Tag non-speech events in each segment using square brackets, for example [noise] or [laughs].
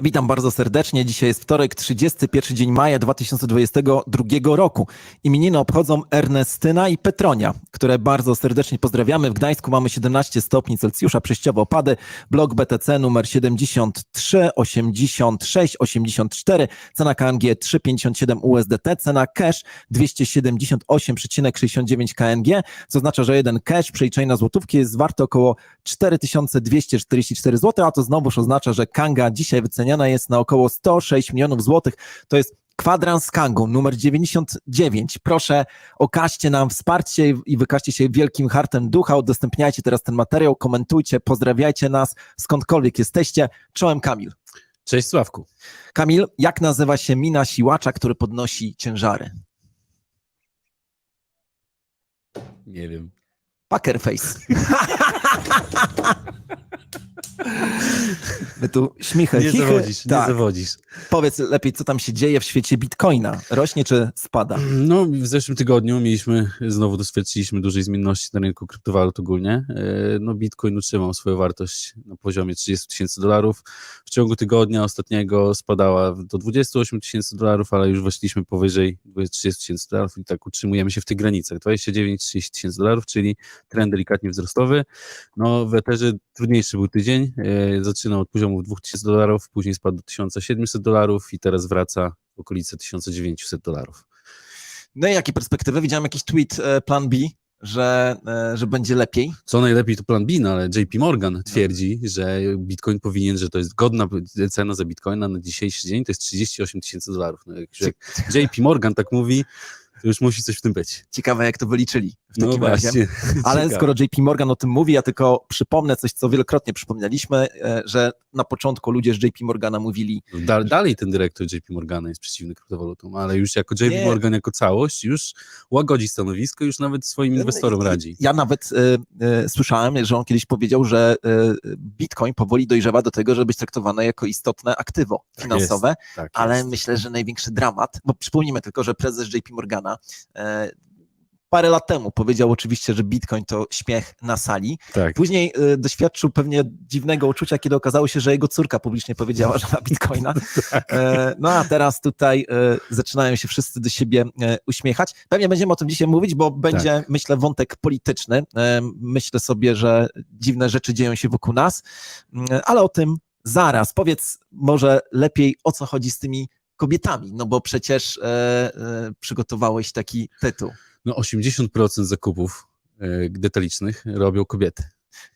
Witam bardzo serdecznie. Dzisiaj jest wtorek, 31 dzień maja 2022 roku. Imieniny obchodzą Ernestyna i Petronia, które bardzo serdecznie pozdrawiamy. W Gdańsku mamy 17 stopni Celsjusza, przejściowe opady. Blok BTC numer 73, 86, 84, cena KNG 3,57 USDT, cena cash 278,69 KNG, co oznacza, że jeden cash przeliczenie na złotówki jest warty około 4244 zł, a to znowuż oznacza, że Kanga dzisiaj wyceniana jest na około 106 milionów złotych. To jest kwadrans z Kangą numer 99. Proszę, okażcie nam wsparcie i wykażcie się wielkim hartem ducha. Udostępniajcie teraz ten materiał, komentujcie, pozdrawiajcie nas skądkolwiek jesteście. Czołem Kamil. Cześć Sławku. Kamil, jak nazywa się mina siłacza, który podnosi ciężary? Nie wiem. Pokerface. [laughs] My tu śmichy, Nie chichy. zawodzisz, nie tak. zawodzisz. Powiedz lepiej, co tam się dzieje w świecie bitcoina. Rośnie czy spada? No, w zeszłym tygodniu mieliśmy, znowu doświadczyliśmy dużej zmienności na rynku kryptowalut ogólnie. E, No, Bitcoin utrzymał swoją wartość na poziomie 30 tysięcy dolarów. W ciągu tygodnia ostatniego spadała do 28 tysięcy dolarów, ale już weszliśmy powyżej 30 tysięcy dolarów i tak utrzymujemy się w tych granicach. 29-30 tysięcy dolarów, czyli trend delikatnie wzrostowy. No, w Etherze trudniejszy był tydzień. E, Zaczynał od poziomu 2000 dolarów, później spadł do 1700 dolarów i teraz wraca w okolice 1900 dolarów. No i jakie perspektywy? Widziałem jakiś tweet e, plan B, że, e, że będzie lepiej. Co najlepiej to plan B, no ale JP Morgan twierdzi, że Bitcoin powinien, że to jest godna cena za Bitcoina na dzisiejszy dzień, to jest 38 tysięcy dolarów. No, jak JP Morgan tak mówi, to już musi coś w tym być. Ciekawe, jak to wyliczyli w takim No razie. właśnie. [laughs] Ale Ciekawe. skoro JP Morgan o tym mówi, ja tylko przypomnę coś, co wielokrotnie przypominaliśmy, e, że na początku ludzie z JP Morgana mówili, No, Da, dalej ten dyrektor JP Morgana jest przeciwny kryptowalutom, ale już jako JP Nie. Morgan jako całość już łagodzi stanowisko, już nawet swoim inwestorom radzi. Ja nawet e, e, słyszałem, że on kiedyś powiedział, że e, Bitcoin powoli dojrzewa do tego, żeby być traktowane jako istotne aktywo finansowe, Tak ale jest. myślę, że największy dramat, bo przypomnijmy tylko, że prezes JP Morgana parę lat temu powiedział oczywiście, że Bitcoin to śmiech na sali. tak. Później e, doświadczył pewnie dziwnego uczucia, kiedy okazało się, że jego córka publicznie powiedziała, że ma Bitcoina. [laughs] E, no a teraz tutaj e, zaczynają się wszyscy do siebie e, uśmiechać. Pewnie będziemy o tym dzisiaj mówić, bo będzie, myślę, wątek polityczny. E, myślę sobie, że dziwne rzeczy dzieją się wokół nas, ale o tym zaraz. Powiedz może lepiej, o co chodzi z tymi kobietami, no bo przecież przygotowałeś taki tytuł. No 80% zakupów e, detalicznych robią kobiety.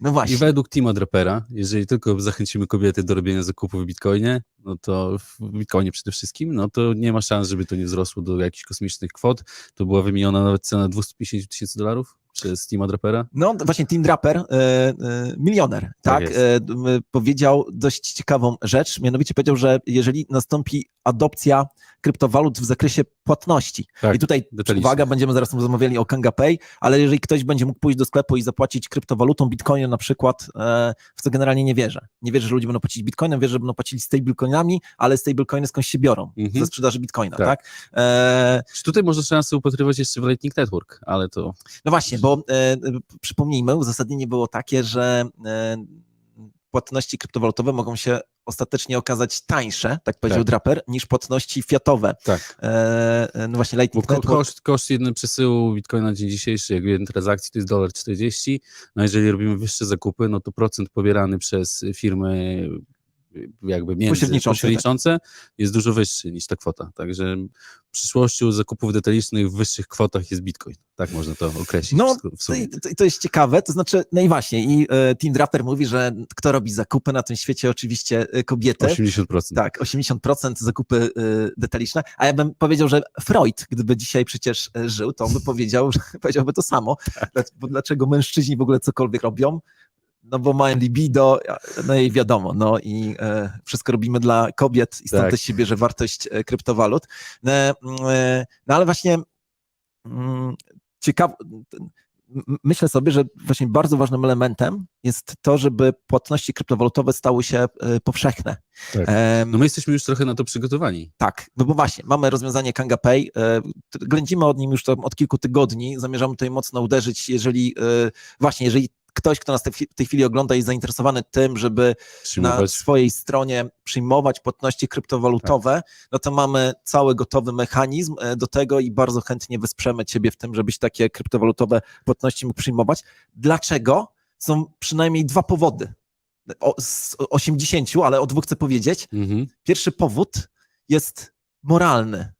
No I właśnie. według Tima Drapera, jeżeli tylko zachęcimy kobiety do robienia zakupów w Bitcoinie, no to w Bitcoinie przede wszystkim, no to nie ma szans, żeby to nie wzrosło do jakichś kosmicznych kwot. To była wymieniona nawet cena 250 tysięcy dolarów przez Tima Drapera. No właśnie Tim Draper, e, e, milioner, tak, jest. e, powiedział dość ciekawą rzecz, mianowicie powiedział, że jeżeli nastąpi adopcja kryptowalut w zakresie płatności, Tak, i tutaj detalicznie. uwaga, będziemy zaraz rozmawiali o Kanga Pay, ale jeżeli ktoś będzie mógł pójść do sklepu i zapłacić kryptowalutą, bitcoinem na przykład, e, w co generalnie nie wierzę. Nie wierzę, że ludzie będą płacić bitcoinem, wierzę, że będą płacili stablecoinami, ale stablecoiny skąd się biorą? Mhm. Ze sprzedaży bitcoina, Tak. tak? E, Czy tutaj może szansę upatrywać jeszcze w Lightning Network, ale to No właśnie, bo e, przypomnijmy, uzasadnienie było takie, że e, płatności kryptowalutowe mogą się ostatecznie okazać tańsze, tak powiedział Tak. Draper, niż płatności fiatowe. tak. E, e, no właśnie Lightning ko- koszt, koszt jednego przesyłu Bitcoina na dzień dzisiejszy, jak jeden transakcji, to jest dolar 40. No jeżeli robimy wyższe zakupy, no to procent pobierany przez firmy jakby między Pośredniczące, pośredniczące jest dużo wyższy niż ta kwota. Także przyszłością zakupów detalicznych w wyższych kwotach jest Bitcoin. Tak można to określić No, w w To, to, jest ciekawe, to znaczy, no i właśnie, i e, Tim Draper mówi, że kto robi zakupy na tym świecie, oczywiście e, kobiety. 80%. Tak, 80% zakupy y, detaliczne, a ja bym powiedział, że Freud, gdyby dzisiaj przecież żył, to on by powiedział, że [laughs] powiedziałby to samo, bo dlaczego mężczyźni w ogóle cokolwiek robią, no bo mają libido, no i wiadomo, no i e, wszystko robimy dla kobiet i stąd Tak. też się bierze wartość e, kryptowalut. No, e, no ale właśnie mm, ciekawe, myślę sobie, że właśnie bardzo ważnym elementem jest to, żeby płatności kryptowalutowe stały się e, powszechne. Tak. No my jesteśmy już trochę na to przygotowani. tak, no bo właśnie, mamy rozwiązanie Kanga Pay, e, ględzimy od nim już od kilku tygodni, zamierzamy tutaj mocno uderzyć, jeżeli właśnie, jeżeli ktoś, kto nas w tej chwili ogląda i jest zainteresowany tym, żeby na Przyjmować. swojej stronie przyjmować płatności kryptowalutowe, no to mamy cały gotowy mechanizm e, do tego i bardzo chętnie wesprzemy Ciebie w tym, żebyś takie kryptowalutowe płatności mógł przyjmować. Dlaczego? Są przynajmniej dwa powody. O, z 80, ale o dwóch chcę powiedzieć. Mhm. Pierwszy powód jest moralny.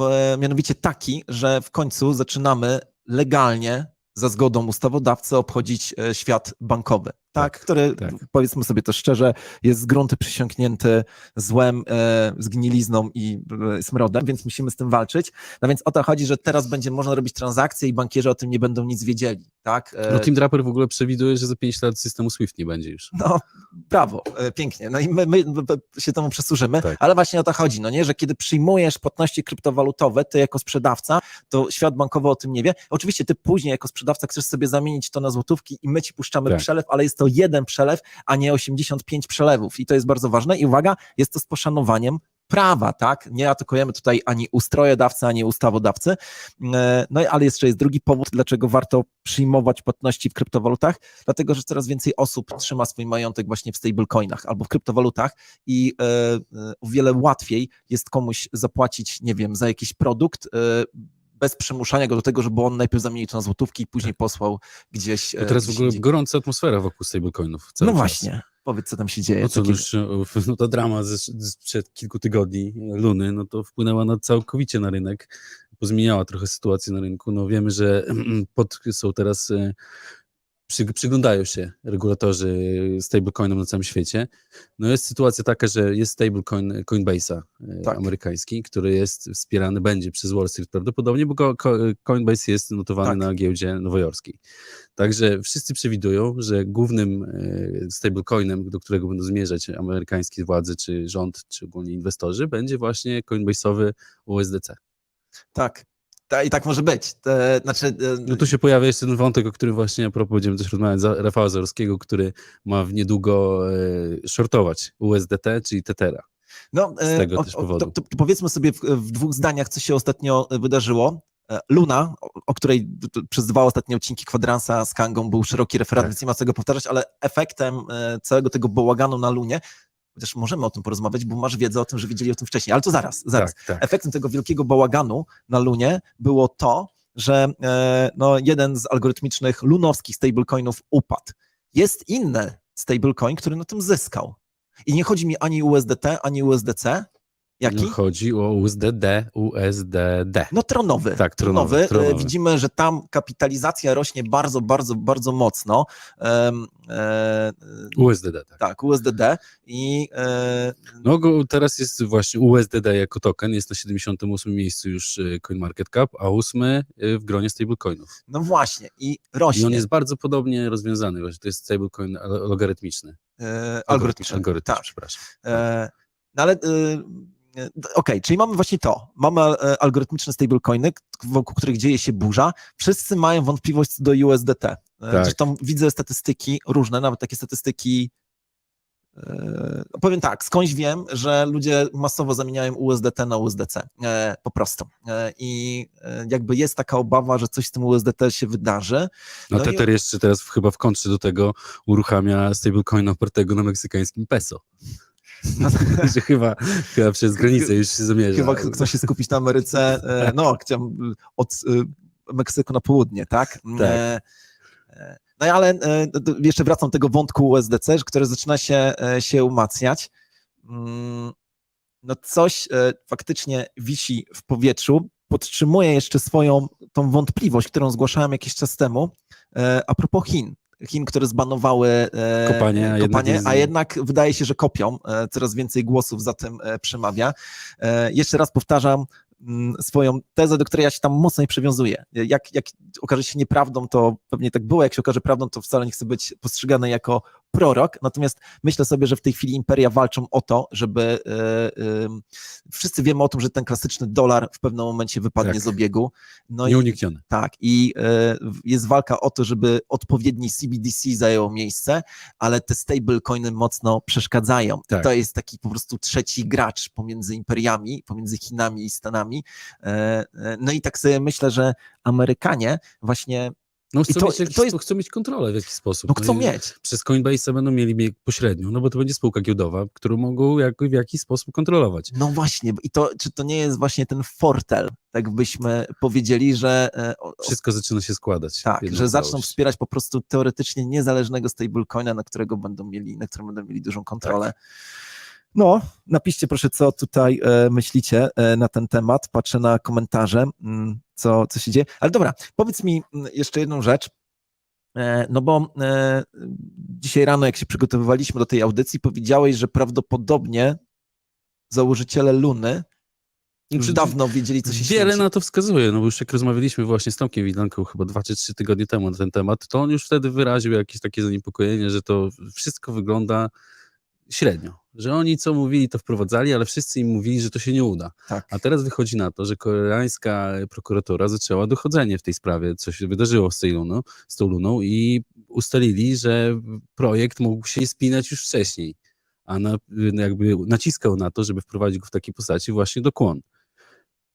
E, Mianowicie taki, że w końcu zaczynamy legalnie, za zgodą ustawodawcy, obchodzić e, świat bankowy. Tak, Tak, który, tak. powiedzmy sobie to szczerze, jest z gruntu przysiąknięty złem, e, zgnilizną i e, smrodem, więc musimy z tym walczyć. No więc o to chodzi, że teraz będzie można robić transakcje i bankierzy o tym nie będą nic wiedzieli. Tak? E, No Team Draper w ogóle przewiduje, że za 5 lat systemu SWIFT nie będzie już. no, brawo, e, pięknie. No i my, my my się temu przesłużymy, Tak. ale właśnie o to chodzi, no nie, że kiedy przyjmujesz płatności kryptowalutowe, ty jako sprzedawca, to świat bankowy o tym nie wie. Oczywiście ty później jako sprzedawca chcesz sobie zamienić to na złotówki i my ci puszczamy Tak. przelew, ale jest to jeden przelew, a nie 85 przelewów i to jest bardzo ważne i uwaga, jest to z poszanowaniem prawa, tak? Nie atakujemy tutaj ani ustrojodawcy, ani ustawodawcy. E, No ale jeszcze jest drugi powód, dlaczego warto przyjmować płatności w kryptowalutach, dlatego że coraz więcej osób trzyma swój majątek właśnie w stablecoinach albo w kryptowalutach i e, e, o wiele łatwiej jest komuś zapłacić, nie wiem, za jakiś produkt bez przymuszania go do tego, żeby on najpierw zamienił to na złotówki i później posłał gdzieś. Bo e, teraz w ogóle gorąca atmosfera wokół stablecoinów. No czas. właśnie, powiedz co tam się dzieje. No co, Takie- już, no [laughs] ta drama ze, sprzed kilku tygodni, Luny, no to wpłynęła na całkowicie na rynek, pozmieniała trochę sytuację na rynku. No wiemy, że [clears throat] pod, są teraz, e, przy, przyglądają się regulatorzy stablecoinom na całym świecie. No jest sytuacja taka, że jest stablecoin Coinbase'a e, Tak. amerykański, który jest wspierany, będzie przez Wall Street prawdopodobnie, bo Co- Co- Coinbase jest notowany Tak. na giełdzie nowojorskiej. Także wszyscy przewidują, że głównym e, stablecoinem, do którego będą zmierzać amerykańskie władze, czy rząd, czy ogólnie inwestorzy, będzie właśnie Coinbase'owy USDC. Tak. Ta, I tak może być. Znaczy, e, No tu się pojawia jeszcze ten wątek, o którym właśnie a propos będziemy też rozmawiać, Rafała Zarowskiego, który ma w niedługo e, shortować USDT, czyli Tetera. No, Z tego e, też o- o- powodu. To, to powiedzmy sobie w, w dwóch zdaniach, co się ostatnio e, wydarzyło. E, Luna, o, której przez dwa ostatnie odcinki kwadransa z Kangą był szeroki referat, Tak. więc nie ma co go powtarzać, ale efektem e, całego tego bałaganu na Lunie, chociaż możemy o tym porozmawiać, bo masz wiedzę o tym, że wiedzieli o tym wcześniej, ale to zaraz, zaraz. Tak, tak. Efektem tego wielkiego bałaganu na Lunie było to, że e, no, jeden z algorytmicznych lunowskich stablecoinów upadł. Jest inny stablecoin, który na tym zyskał. I nie chodzi mi ani USDT, ani USDC. Jaki? Chodzi o USDD, USDD. No tronowy. Tak, tronowy, E, tronowy. Widzimy, że tam kapitalizacja rośnie bardzo, bardzo, bardzo mocno. Em, e, USDD, tak. tak, USDD i e, No teraz jest właśnie USDD jako token, jest na 78 miejscu już e, CoinMarketCap, a ósmy e, w gronie stablecoinów. no właśnie, i I rośnie. on jest bardzo podobnie rozwiązany, właśnie to jest stablecoin logarytmiczny. e, algorytmiczny. Algorytm, tak. przepraszam. E, no ale e, e, okej, czyli mamy właśnie to. Mamy e, algorytmiczne stablecoiny, wokół których dzieje się burza. Wszyscy mają wątpliwość co do USDT. E, Tak. Zresztą widzę statystyki różne, nawet takie statystyki. Powiem tak, skądś wiem, że ludzie masowo zamieniają USDT na USDC, po prostu. I jakby jest taka obawa, że coś z tym USDT się wydarzy. No, No i- Tether jeszcze teraz chyba w kontrze do tego uruchamia stablecoina opartego na meksykańskim peso. No, [laughs] że chyba, chyba przez granicę już się zamierza. Chyba ch- chce się skupić na Ameryce, e, no, chciałem od e, Meksyku na południe, tak? Tak. E, e, No i ale e, jeszcze wracam do tego wątku USDC, który zaczyna się, e, się umacniać. Mm, No coś e, faktycznie wisi w powietrzu, podtrzymuje jeszcze swoją tą wątpliwość, którą zgłaszałem jakiś czas temu, e, a propos Chin. Chin, które zbanowały e, Kopanie, a jednak kopanie, jest- a jednak wydaje się, że kopią. E, Coraz więcej głosów za tym e, przemawia. Jeszcze raz powtarzam mm, swoją tezę, do której ja się tam mocno nie przywiązuję. Jak, jak okaże się nieprawdą, to pewnie tak było, jak się okaże prawdą, to wcale nie chcę być postrzegany jako prorok, natomiast myślę sobie, że w tej chwili imperia walczą o to, żeby e, em, wszyscy wiemy o tym, że ten klasyczny dolar w pewnym momencie wypadnie Tak. z obiegu. No i Nieuniknione. tak, i w- jest walka o to, żeby odpowiedni CBDC zajął miejsce, ale te stablecoiny mocno przeszkadzają. Tak. To jest taki po prostu trzeci gracz pomiędzy imperiami, pomiędzy Chinami i Stanami. E, No i tak sobie myślę, że Amerykanie właśnie No I chcą, to- mieć, to jest- chcą mieć kontrolę w jakiś sposób. No chcą i mieć. Przez Coinbase będą mieli pośrednią, no bo to będzie spółka giełdowa, którą mogą jak, w jakiś sposób kontrolować. No właśnie, i to, czy to nie jest właśnie ten fortel, tak byśmy powiedzieli, że, e, o- Wszystko zaczyna się składać. tak, że zaczną całość. wspierać po prostu teoretycznie niezależnego stablecoina, na którego będą mieli, na którym będą mieli dużą kontrolę. Tak. No, napiszcie proszę, co tutaj e, myślicie e, na ten temat. Patrzę na komentarze, mm, co, co się dzieje. Ale dobra, powiedz mi mm, jeszcze jedną rzecz. E, No bo e, dzisiaj rano, jak się przygotowywaliśmy do tej audycji, powiedziałeś, że prawdopodobnie założyciele Luny już Znaczy, dawno wiedzieli, co się Wiele święci. na to wskazuje, no bo już jak rozmawialiśmy właśnie z Tomkiem Widanką chyba dwa czy trzy tygodnie temu na ten temat, to on już wtedy wyraził jakieś takie zaniepokojenie, że to wszystko wygląda średnio. Że oni co mówili, to wprowadzali, ale wszyscy im mówili, że to się nie uda. Tak. A teraz wychodzi na to, że koreańska prokuratura zaczęła dochodzenie w tej sprawie, co się wydarzyło z, tej luną, z tą luną i ustalili, że projekt mógł się spinać już wcześniej, a na, jakby naciskał na to, żeby wprowadzić go w takiej postaci właśnie do kłon.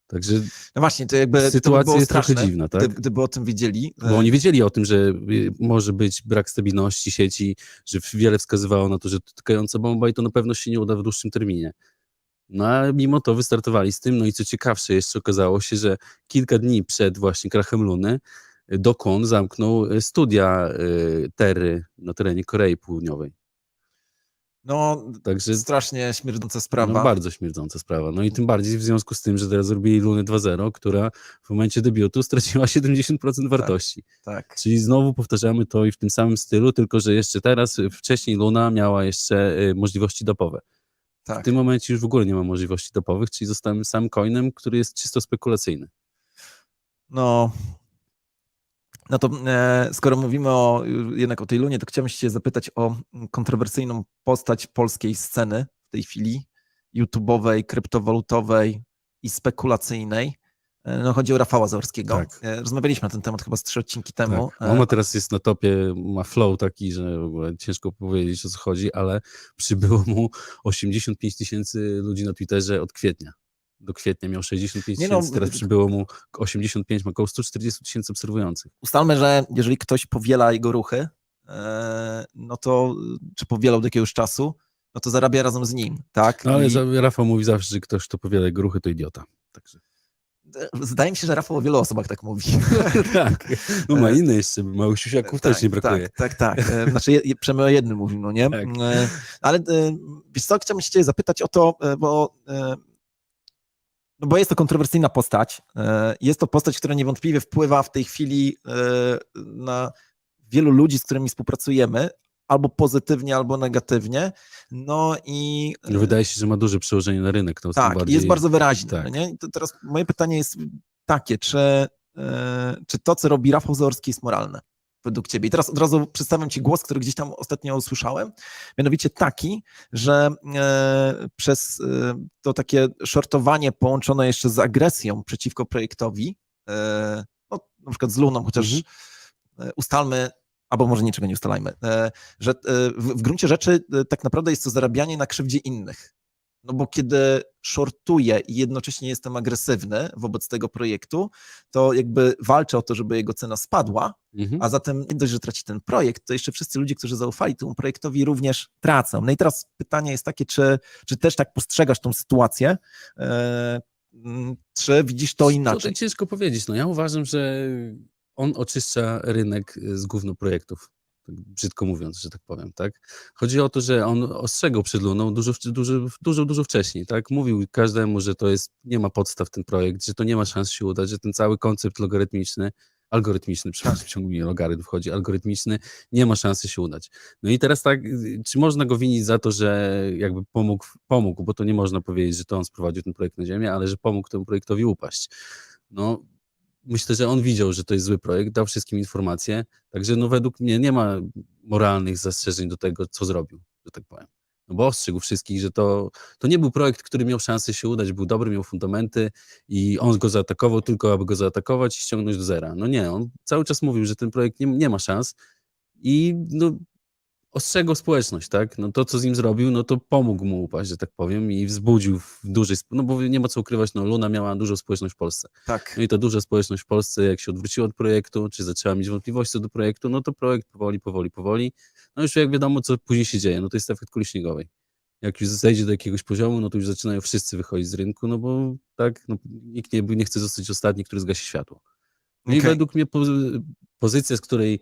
Także, No właśnie, to jakby to by Sytuacja jest trochę straszne, dziwna, tak? gdyby, gdyby o tym wiedzieli. bo oni wiedzieli o tym, że y, może być brak stabilności sieci, że wiele wskazywało na to, że to tykająca bomba i to na pewno się nie uda w dłuższym terminie. No a mimo to wystartowali z tym, no i co ciekawsze, jeszcze okazało się, że kilka dni przed właśnie krachem Luny Dokon zamknął studia y, Terry na terenie Korei Południowej. No, Także strasznie śmierdząca sprawa. no, bardzo śmierdząca sprawa. No i tym bardziej w związku z tym, że teraz zrobili Luny 2.0, która w momencie debiutu straciła [laughs] 70% wartości. Tak. Czyli znowu powtarzamy to i w tym samym stylu, tylko że jeszcze teraz, y, wcześniej Luna miała jeszcze y, możliwości dopowe. tak. W tym momencie już w ogóle nie ma możliwości dopowych, czyli zostałem sam coinem, który jest czysto spekulacyjny. No, no to e, skoro mówimy o, jednak o tej Lunie, to chciałem się zapytać o kontrowersyjną postać polskiej sceny w tej chwili, YouTube'owej, kryptowalutowej i spekulacyjnej. E, No, chodzi o Rafała Zaorskiego. Tak. E, Rozmawialiśmy na ten temat chyba z trzy odcinki temu. Tak. E, ma teraz jest na topie, ma flow taki, że w ogóle ciężko powiedzieć o co chodzi, ale przybyło mu 85 tysięcy ludzi na Twitterze od kwietnia. Do kwietnia miał 65 Nie no, tysięcy, teraz przybyło mu 85, ma około 140 tysięcy obserwujących. ustalmy, że jeżeli ktoś powiela jego ruchy, e, no to czy powielał do jakiegoś czasu, no to zarabia razem z nim, tak? No ale I- Rafał mówi zawsze, że ktoś, kto powiela jego ruchy, to idiota. Także. Wydaje mi się, że Rafał o wielu osobach tak mówi. [laughs] tak. No ma inne jeszcze, małych siusiaków też nie brakuje. Tak, tak, tak. E, Znaczy, przynajmniej o jednym mówił, no nie? Tak. E, Ale e, wiesz co, chciałbym się zapytać o to, e, bo, e, no bo jest to kontrowersyjna postać. E, Jest to postać, która niewątpliwie wpływa w tej chwili e, na wielu ludzi, z którymi współpracujemy, albo pozytywnie, albo negatywnie. No i No, Wydaje się, że ma duże przełożenie na rynek. To tak, bardziej... jest bardzo wyraźny. tak. Nie? To teraz moje pytanie jest takie, czy, e, czy to, co robi Rafał Zaorski jest moralne według ciebie? I teraz od razu przedstawiam ci głos, który gdzieś tam ostatnio usłyszałem, mianowicie taki, że e, przez e, to takie shortowanie połączone jeszcze z agresją przeciwko projektowi, e, no, na przykład z Luną, chociaż Mhm. e, ustalmy, albo może niczego nie ustalajmy, e, że e, w, w gruncie rzeczy tak naprawdę jest to zarabianie na krzywdzie innych. No bo kiedy shortuję i jednocześnie jestem agresywny wobec tego projektu, to jakby walczę o to, żeby jego cena spadła, Mhm. a zatem nie dość, że traci ten projekt, to jeszcze wszyscy ludzie, którzy zaufali temu projektowi również tracą. No i teraz pytanie jest takie, czy, czy też tak postrzegasz tą sytuację, e, czy widzisz to To inaczej? ciężko powiedzieć. No ja uważam, że on oczyszcza rynek z gówno projektów. Tak Brzydko mówiąc, że tak powiem, tak? Chodzi o to, że on ostrzegał przed Luną dużo, dużo, dużo, dużo wcześniej, tak? Mówił każdemu, że to jest, nie ma podstaw ten projekt, że to nie ma szans się udać, że ten cały koncept logarytmiczny, algorytmiczny, przepraszam, ciągle mi logarytm wchodzi, algorytmiczny, nie ma szansy się udać. No i teraz tak, czy można go winić za to, że jakby pomógł, pomógł, bo to nie można powiedzieć, że to on sprowadził ten projekt na ziemię, ale że pomógł temu projektowi upaść. No, myślę, że on widział, że to jest zły projekt, dał wszystkim informacje, także no według mnie nie ma moralnych zastrzeżeń do tego, co zrobił, że tak powiem. No bo ostrzegł wszystkich, że to, to nie był projekt, który miał szansę się udać, był dobry, miał fundamenty i on go zaatakował tylko, aby go zaatakować i ściągnąć do zera. No nie, on cały czas mówił, że ten projekt nie, nie ma szans i no, ostrzegał społeczność, tak? No to, co z nim zrobił, no to pomógł mu upaść, że tak powiem, i wzbudził w dużej, no bo nie ma co ukrywać, no Luna miała dużą społeczność w Polsce. Tak. No i ta duża społeczność w Polsce, jak się odwróciła od projektu, czy zaczęła mieć wątpliwości do projektu, no to projekt powoli, powoli, powoli. No już jak wiadomo, co później się dzieje, no to jest efekt kuli śniegowej. Jak już zejdzie do jakiegoś poziomu, no to już zaczynają wszyscy wychodzić z rynku, no bo tak, no, nikt nie, nie chce zostać ostatni, który zgasi światło. No i według mnie po, pozycja, z której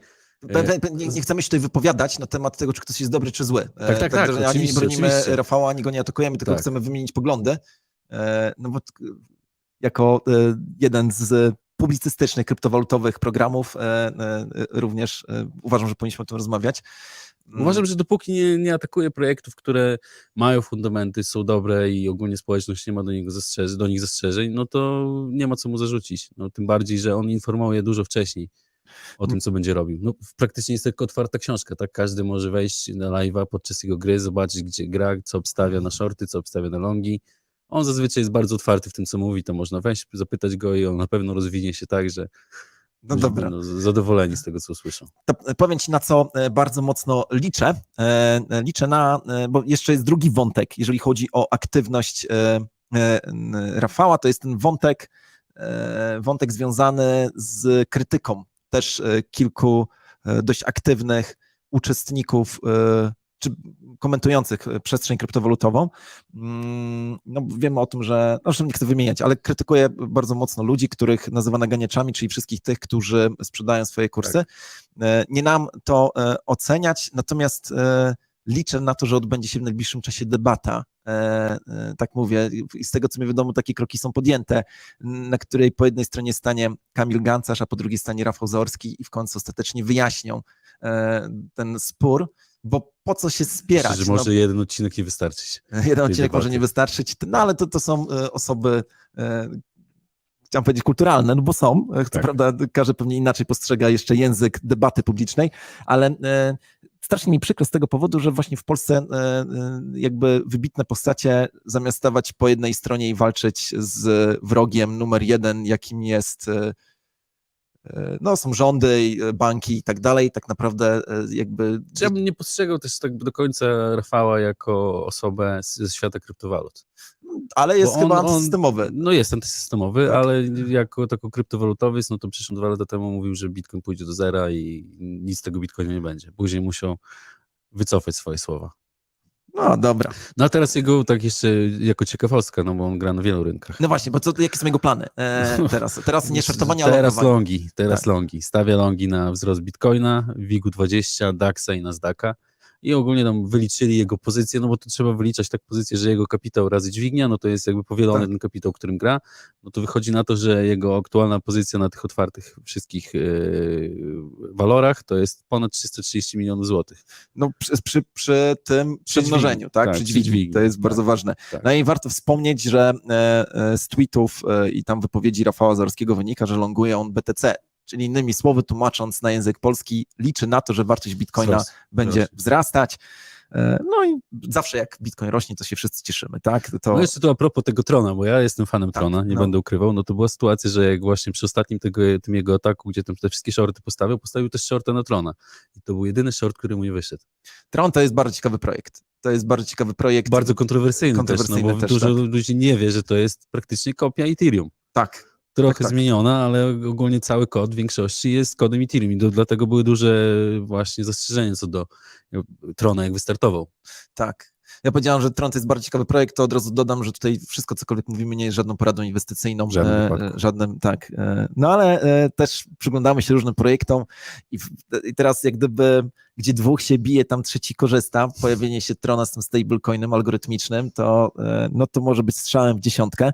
Nie, nie chcemy się tutaj wypowiadać na temat tego, czy ktoś jest dobry, czy zły. E, Tak, tak, tak, Także ani nie bronimy oczywiście. Rafała, ani go nie atakujemy, tylko Tak. chcemy wymienić poglądy. E, No bo jako e, jeden z publicystycznych, kryptowalutowych programów e, e, również e, uważam, że powinniśmy o tym rozmawiać. Mm, Uważam, że dopóki nie, nie atakuje projektów, które mają fundamenty, są dobre i ogólnie społeczność nie ma do, niego zastrzeżeń, do nich zastrzeżeń, no to nie ma co mu zarzucić. No, tym bardziej, że on informuje dużo wcześniej o tym, co będzie robił. No, praktycznie jest tylko otwarta książka, tak? Każdy może wejść na live'a podczas jego gry, zobaczyć, gdzie gra, co obstawia na shorty, co obstawia na longi. On zazwyczaj jest bardzo otwarty w tym, co mówi, to można wejść, zapytać go i on na pewno rozwinie się tak, że No dobra. z- zadowoleni z tego, co usłyszą. To powiem ci, na co e, bardzo mocno liczę. E, e, Liczę na, e, bo jeszcze jest drugi wątek, jeżeli chodzi o aktywność e, e, Rafała, to jest ten wątek, e, wątek związany z krytyką też e, kilku e, dość aktywnych uczestników e, czy komentujących przestrzeń kryptowalutową. Mm, No, wiemy o tym, że, no, zresztą nie chcę wymieniać, ale krytykuje bardzo mocno ludzi, których nazywa naganiaczami, czyli wszystkich tych, którzy sprzedają swoje kursy. E, Nie nam to oceniać, natomiast liczę na to, że odbędzie się w najbliższym czasie debata. E, e, Tak mówię, i z tego co mi wiadomo, takie kroki są podjęte, na której po jednej stronie stanie Kamil Gancarz, a po drugiej stanie Rafał Zaorski i w końcu ostatecznie wyjaśnią e, ten spór, bo po co się spierać? Że No, może jeden odcinek nie wystarczyć. [laughs] Jeden odcinek może debaty. nie wystarczyć, no ale to, to są osoby, chciałem powiedzieć kulturalne, no bo są, e, co Tak. prawda każdy pewnie inaczej postrzega jeszcze język debaty publicznej, ale e, strasznie mi przykro z tego powodu, że właśnie w Polsce e, jakby wybitne postacie zamiast stawać po jednej stronie i walczyć z wrogiem numer jeden, jakim jest no są rządy, banki i tak dalej, tak naprawdę jakby Ja bym nie postrzegał też tak do końca Rafała jako osobę z- ze świata kryptowalut. Ale jest Bo chyba on- on- antysystemowy. No jest antysystemowy, Tak. ale jako tako kryptowalutowiec, no to przyszedł dwa lata temu mówił, że Bitcoin pójdzie do zera i nic z tego Bitcoina nie będzie. Później musiał wycofać swoje słowa. No dobra. No a teraz jego tak jeszcze jako ciekawostka, no bo on gra na wielu rynkach. No właśnie, bo co, jakie są jego plany e, teraz? Teraz nie [laughs] szartowanie, ale Teraz longi, teraz Tak. longi. Stawia longi na wzrost Bitcoina, WIG-20, DAXa i Nasdaqa i ogólnie tam wyliczyli jego pozycję, no bo to trzeba wyliczać tak pozycję, że jego kapitał razy dźwignia, no to jest jakby powielony Tak. ten kapitał, którym gra, no to wychodzi na to, że jego aktualna pozycja na tych otwartych wszystkich yy, walorach to jest ponad 330 milionów złotych. No przy, przy, przy tym Przy przemnożeniu, dźwigni, tak? tak, Przy przy dźwigni. dźwigni, To jest tak. bardzo ważne. Tak. No i warto wspomnieć, że e, e, z tweetów e, i tam wypowiedzi Rafała Zarskiego wynika, że longuje on BTC. Czyli innymi słowy, tłumacząc na język polski, liczy na to, że wartość bitcoina Wzrost. będzie wzrastać. E, No i zawsze jak bitcoin rośnie, to się wszyscy cieszymy, tak? To, No jeszcze tu a propos tego Trona, bo ja jestem fanem Tak, Trona, nie no. będę ukrywał, no to była sytuacja, że jak właśnie przy ostatnim tego, tym jego ataku, gdzie tam te wszystkie shorty postawił, postawił też shorta na Trona. I to był jedyny short, który mu nie wyszedł. Tron to jest bardzo ciekawy projekt. To jest bardzo ciekawy projekt. Bardzo kontrowersyjny, Kontrowersyjny też, no bo też, dużo tak. ludzi nie wie, że to jest praktycznie kopia Ethereum. Tak. Trochę Tak, tak. zmieniona, ale ogólnie cały kod w większości jest kodem Ethereum i do, dlatego były duże właśnie zastrzeżenia co do Trona, jak wystartował. Tak. Ja powiedziałam, że Tron to jest bardzo ciekawy projekt, to od razu dodam, że tutaj wszystko, cokolwiek mówimy, nie jest żadną poradą inwestycyjną. Żadnym e, wypadku. żadnym, tak. E, no ale e, też przyglądamy się różnym projektom i, w, i teraz jak gdyby, gdzie dwóch się bije, tam trzeci korzysta, pojawienie się Trona z tym stablecoinem algorytmicznym, to, e, no to może być strzałem w dziesiątkę.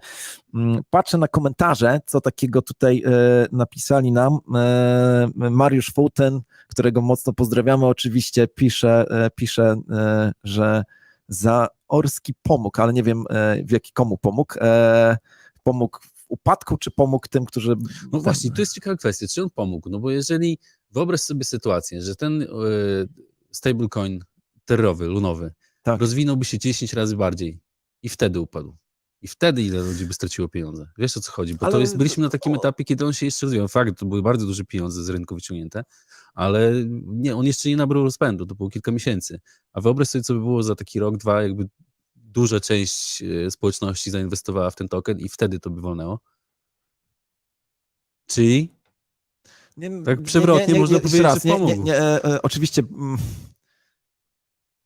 Mm, Patrzę na komentarze, co takiego tutaj e, napisali nam. E, Mariusz Fouten, którego mocno pozdrawiamy, oczywiście pisze, pisze że Zaorski pomógł, ale nie wiem e, w jaki komu pomógł. E, Pomógł w upadku, czy pomógł tym, którzy. No właśnie, to jest ciekawa kwestia, czy on pomógł, no bo jeżeli wyobraź sobie sytuację, że ten e, stablecoin terrowy, lunowy, Tak. rozwinąłby się 10 razy bardziej i wtedy upadł. I wtedy ile ludzi by straciło pieniądze? Wiesz o co chodzi? Bo to Ale jest, byliśmy na takim etapie, kiedy on się jeszcze rozwijał. Fakt, to były bardzo duże pieniądze z rynku wyciągnięte, ale nie, on jeszcze nie nabrał rozpędu, to było kilka miesięcy. A wyobraź sobie, co by było za taki rok, dwa, jakby duża część e, społeczności zainwestowała w ten token i wtedy to by wolnęło. Czyli Nie, Tak przewrotnie można jeszcze powiedzieć, raz, że nie, nie, pomógł. nie, e, e, Oczywiście, mm,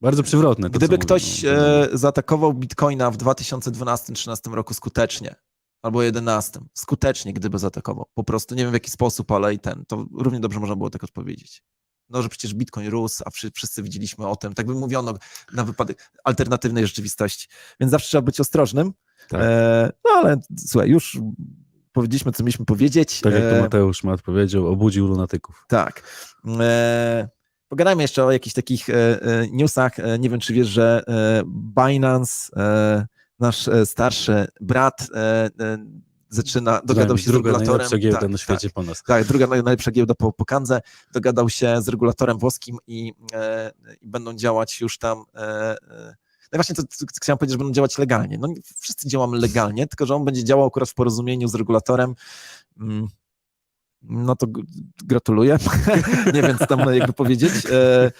bardzo przewrotne. To, gdyby ktoś mówią. e, zaatakował Bitcoina w 2012-2013 roku skutecznie, albo 2011, skutecznie gdyby zaatakował, po prostu nie wiem w jaki sposób, ale i ten, to równie dobrze można było tak odpowiedzieć. No, że przecież Bitcoin rósł, a wszy- wszyscy widzieliśmy o tym, tak by mówiono na wypadek alternatywnej rzeczywistości. Więc zawsze trzeba być ostrożnym. Tak. E, no ale słuchaj, już powiedzieliśmy, co mieliśmy powiedzieć. Tak jak to E, Mateusz Mat powiedział, obudził lunatyków. Tak. E, pogadajmy jeszcze o jakichś takich e, e, newsach. E, nie wiem, czy wiesz, że Binance, nasz starszy brat, zaczyna, dogadał się z Druga regulatorem. najlepsza giełda tak, na świecie Tak, po nas. tak, druga naj- najlepsza giełda po, po Kandze. Dogadał się z regulatorem włoskim i, e, i będą działać już tam. E, no właśnie, to, chciałem powiedzieć, że będą działać legalnie. No, wszyscy działamy legalnie, tylko że on będzie działał akurat w porozumieniu z regulatorem. Mm, No to gratuluję. [laughs] nie wiem, co tam jakby powiedzieć. E, e,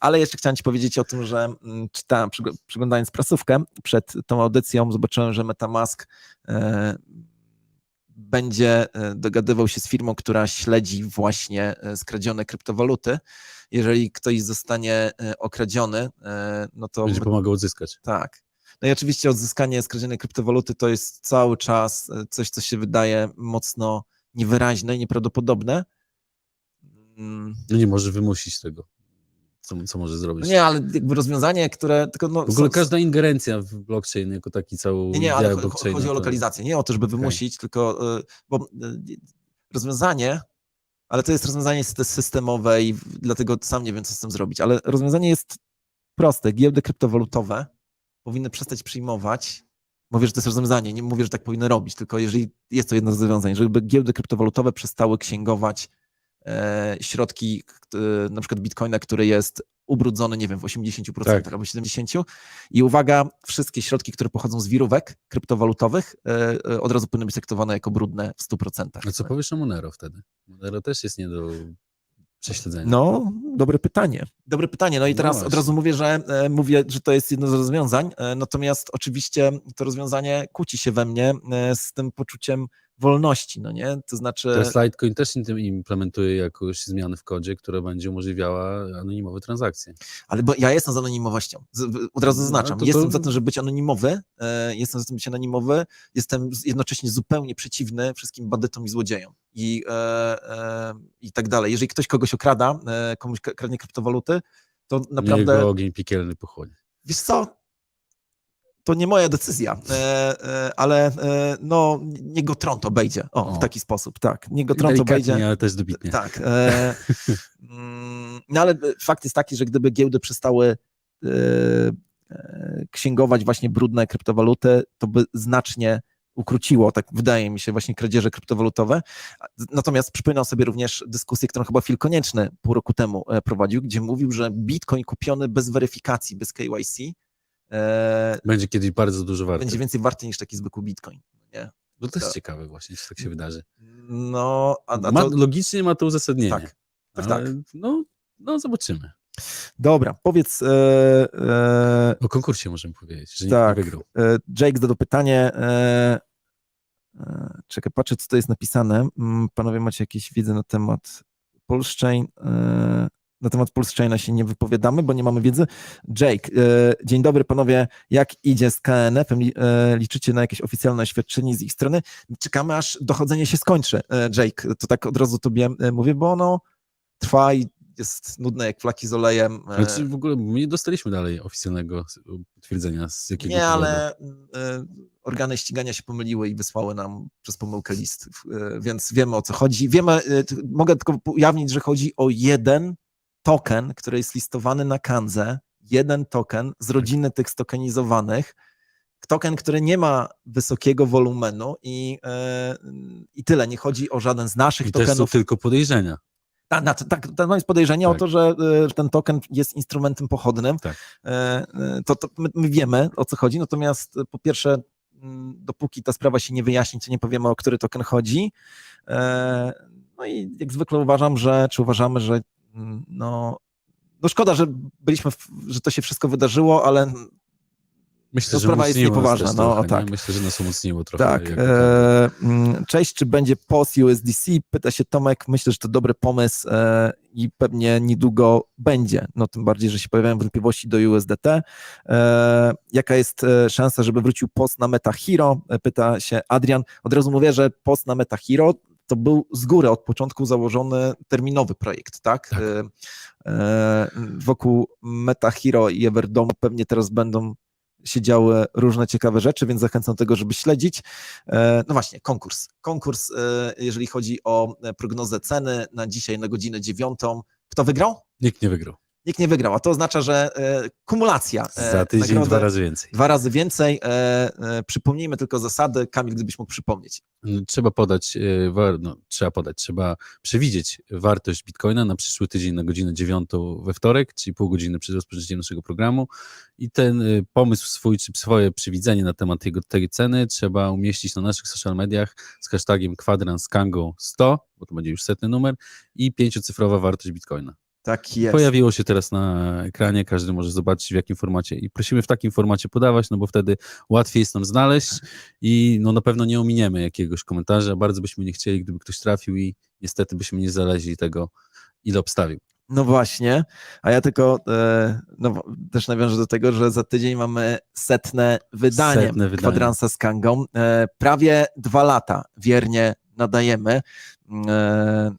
ale jeszcze chciałem Ci powiedzieć o tym, że mm, czytałem, przyglądając prasówkę przed tą audycją, zobaczyłem, że Metamask e, będzie dogadywał się z firmą, która śledzi właśnie skradzione kryptowaluty. Jeżeli ktoś zostanie okradziony, no to Będzie pomagał odzyskać. tak. No i oczywiście odzyskanie skradzionej kryptowaluty to jest cały czas coś, co się wydaje mocno niewyraźne nieprawdopodobne. Mm, No nie może wymusić tego, co, co może zrobić. No nie, ale jakby rozwiązanie, które tylko no, w ogóle są- każda ingerencja w blockchain jako taki cały Nie, nie, ale chodzi o lokalizację. Nie o to, żeby wymusić, tylko y, bo y, rozwiązanie, ale to jest rozwiązanie syste- systemowe i dlatego sam nie wiem, co z tym zrobić. Ale rozwiązanie jest proste. Giełdy kryptowalutowe powinny przestać przyjmować. Mówię, że to jest rozwiązanie, nie mówię, że tak powinny robić, tylko jeżeli jest to jedno z rozwiązań, żeby giełdy kryptowalutowe przestały księgować e, środki, e, na przykład bitcoina, który jest ubrudzony, nie wiem, w 80% Tak. albo 70%. I uwaga, wszystkie środki, które pochodzą z wirówek kryptowalutowych, e, od razu powinny być traktowane jako brudne w 100%. A co powiesz o Monero wtedy? Monero też jest nie do prześledzenia. No, dobre pytanie. Dobre pytanie. No i No teraz od właśnie. razu mówię, że e, mówię, że to jest jedno z rozwiązań, e, natomiast oczywiście to rozwiązanie kłóci się we mnie e, z tym poczuciem wolności, no nie? To znaczy... Teraz Litecoin też im- implementuje jakąś zmianę w kodzie, która będzie umożliwiała anonimowe transakcje. Ale bo ja jestem za anonimowością. Od razu No, zaznaczam. to to- Jestem za tym, żeby być anonimowy. E, jestem za tym, być anonimowy. Jestem jednocześnie zupełnie przeciwny wszystkim bandytom i złodziejom. I, e, e, I tak dalej. Jeżeli ktoś kogoś okrada, komuś kradnie kryptowaluty, to naprawdę. go ogień piekielny pochłonie. Wiesz co? To nie moja decyzja, [laughs] e, e, ale e, no, niech go trąd obejdzie. O, w O. taki sposób, tak. Niech go trąd obejdzie. ale też dobitnie. Tak. [laughs] Mm, no ale fakt jest taki, że gdyby giełdy przestały księgować właśnie brudne kryptowaluty, to by znacznie ukróciło, tak wydaje mi się, właśnie kradzieże kryptowalutowe. Natomiast przypominam sobie również dyskusję, którą chyba Phil Konieczny pół roku temu prowadził, gdzie mówił, że bitcoin kupiony bez weryfikacji, bez KYC Będzie kiedyś bardzo dużo warte. będzie więcej warty niż taki zwykły bitcoin. Nie? No to jest to- ciekawe właśnie, czy tak się wydarzy. No, a, a Ma, to, logicznie ma to uzasadnienie. tak. Tak, ale, tak. No, no zobaczymy. Dobra, powiedz, e, e, O konkursie możemy powiedzieć, że Tak. nie wygrał. E, Jake zadał pytanie. E, e, czekaj, patrzę, co to jest napisane. Mm, Panowie macie jakieś wiedzę na temat Polszchain? E, na temat Polszchaina się nie wypowiadamy, bo nie mamy wiedzy. Jake, e, dzień dobry panowie. Jak idzie z KNF-em? E, Liczycie na jakieś oficjalne oświadczenie z ich strony? Czekamy, aż dochodzenie się skończy. E, Jake, to tak od razu tobie mówię, bo ono trwa i jest nudne jak flaki z olejem. Znaczy w ogóle my nie dostaliśmy dalej oficjalnego potwierdzenia z jakiego Nie, powodu. ale organy ścigania się pomyliły i wysłały nam przez pomyłkę list, więc wiemy o co chodzi. Wiemy, mogę tylko ujawnić, że chodzi o jeden token, który jest listowany na Kanze, jeden token z rodziny tych stokenizowanych, token, który nie ma wysokiego wolumenu i, y, i tyle, nie chodzi o żaden z naszych I też są tokenów. tylko podejrzenia. Tak, tak, tak, to jest podejrzenie o Tak. to, że y, ten token jest instrumentem pochodnym. Tak. E, e, To, to my, my wiemy o co chodzi, natomiast e, po pierwsze dopóki ta sprawa się nie wyjaśni, to nie powiemy, o który token chodzi. E, No i jak zwykle uważam, że, czy uważamy, że no, no szkoda, że byliśmy, w, że to się wszystko wydarzyło, ale Myślę, To że sprawa jest niepoważna, no, trochę, tak. Nie? Myślę, że nas umocniło trochę. Tak. jak- E, mm, cześć, czy będzie POS USDC? Pyta się Tomek. Myślę, że to dobry pomysł e, i pewnie niedługo będzie. No tym bardziej, że się pojawiają wątpliwości do USDT. E, jaka jest szansa, żeby wrócił POS na MetaHero? Pyta się Adrian. Od razu mówię, że POS na MetaHero to był z góry od początku założony terminowy projekt, tak? Tak. E, e, wokół MetaHero i Everdomu pewnie teraz będą się działy różne ciekawe rzeczy, więc zachęcam do tego, żeby śledzić. E, No właśnie, konkurs. Konkurs, jeżeli chodzi o prognozę ceny na dzisiaj na godzinę dziewiątą. Kto wygrał? Nikt nie wygrał. Nikt nie wygrał, a to oznacza, że e, kumulacja. e, Za tydzień nagrody dwa razy więcej. Dwa razy więcej. E, Przypomnijmy tylko zasady. Kamil, gdybyś mógł przypomnieć. Trzeba podać, no, trzeba podać, trzeba przewidzieć wartość Bitcoina na przyszły tydzień na godzinę dziewiątą we wtorek, czyli pół godziny przed rozpoczęciem naszego programu i ten pomysł swój, czy swoje przewidzenie na temat tego, tej ceny trzeba umieścić na naszych social mediach z hashtagiem kwadranskango 100, bo to będzie już setny numer i pięciocyfrowa wartość Bitcoina. Tak jest. Pojawiło się teraz na ekranie, każdy może zobaczyć w jakim formacie i prosimy w takim formacie podawać, no bo wtedy łatwiej jest nam znaleźć i no na pewno nie ominiemy jakiegoś komentarza, bardzo byśmy nie chcieli, gdyby ktoś trafił i niestety byśmy nie znaleźli tego, ile obstawił. No właśnie, a ja tylko e, no, też nawiążę do tego, że za tydzień mamy setne wydanie, Setne wydanie. kwadransa z Kangą. E, prawie dwa lata wiernie nadajemy. E,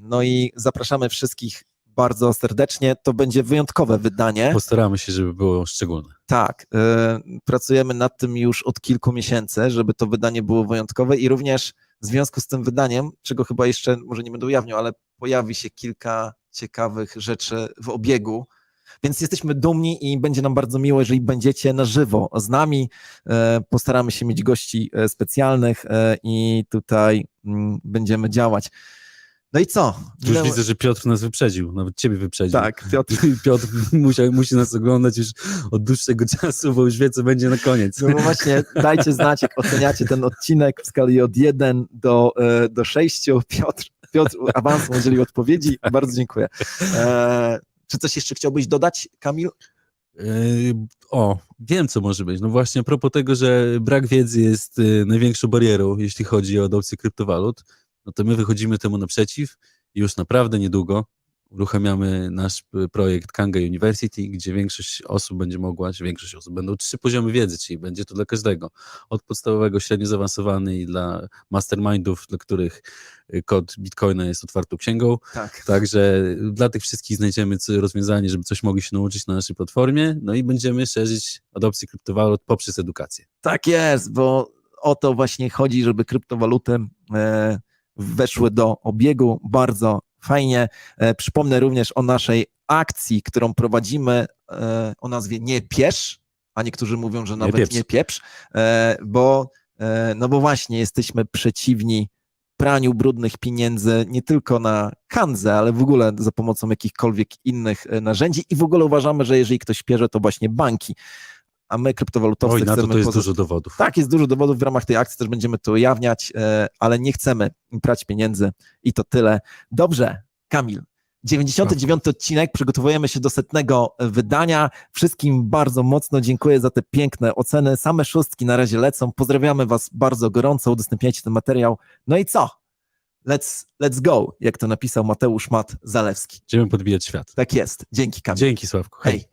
no i zapraszamy wszystkich bardzo serdecznie. To będzie wyjątkowe wydanie. Postaramy się, żeby było szczególne. Tak, e, pracujemy nad tym już od kilku miesięcy, żeby to wydanie było wyjątkowe i również w związku z tym wydaniem, czego chyba jeszcze może nie będę ujawniał, ale pojawi się kilka ciekawych rzeczy w obiegu. Więc jesteśmy dumni i będzie nam bardzo miło, jeżeli będziecie na żywo z nami. E, Postaramy się mieć gości e, specjalnych i tutaj mm, będziemy działać. No i co? Już widzę, że Piotr nas wyprzedził, nawet ciebie wyprzedził. Tak, Piotr. [laughs] Piotr musi, musi nas oglądać już od dłuższego czasu, bo już wie, co będzie na koniec. No bo właśnie dajcie znać, jak oceniacie ten odcinek w skali od 1 do, e, do 6. Piotr, Piotr awansu udzielił odpowiedzi. Bardzo dziękuję. E, czy coś jeszcze chciałbyś dodać, Kamil? Yy, O, wiem co może być. No właśnie a propos tego, że brak wiedzy jest y, największą barierą, jeśli chodzi o adopcję kryptowalut, no to my wychodzimy temu naprzeciw i już naprawdę niedługo uruchamiamy nasz y, projekt Kanga University, gdzie większość osób będzie mogła, czy większość osób będą trzy poziomy wiedzy, czyli będzie to dla każdego. Od podstawowego, średnio zaawansowany i dla mastermindów, dla których y, kod Bitcoina jest otwartą księgą, Tak. Także dla tych wszystkich znajdziemy rozwiązanie, żeby coś mogli się nauczyć na naszej platformie, no i będziemy szerzyć adopcję kryptowalut poprzez edukację. Tak jest, bo o to właśnie chodzi, żeby kryptowaluty e, weszły do obiegu. Bardzo fajnie. E, przypomnę również o naszej akcji, którą prowadzimy e, o nazwie Nie Piesz, a niektórzy mówią, że nawet pieprz. nie pieprz, e, bo, no bo właśnie jesteśmy przeciwni praniu brudnych pieniędzy nie tylko na Kanzę, ale w ogóle za pomocą jakichkolwiek innych narzędzi i w ogóle uważamy, że jeżeli ktoś pierze, to właśnie banki. A my kryptowalutowcy Oj, na to to jest poza- dużo dowodów. tak, jest dużo dowodów w ramach tej akcji, też będziemy to ujawniać, e, ale nie chcemy prać pieniędzy i to tyle. Dobrze, Kamil. 99 odcinek, przygotowujemy się do setnego wydania. Wszystkim bardzo mocno dziękuję za te piękne oceny. Same szóstki na razie lecą. Pozdrawiamy Was bardzo gorąco, udostępniajcie ten materiał. No i co? Let's, let's go, jak to napisał Mateusz Mat Zalewski. Będziemy podbijać świat. Tak jest. Dzięki, Kamil. Dzięki Sławku. Hej. Hej.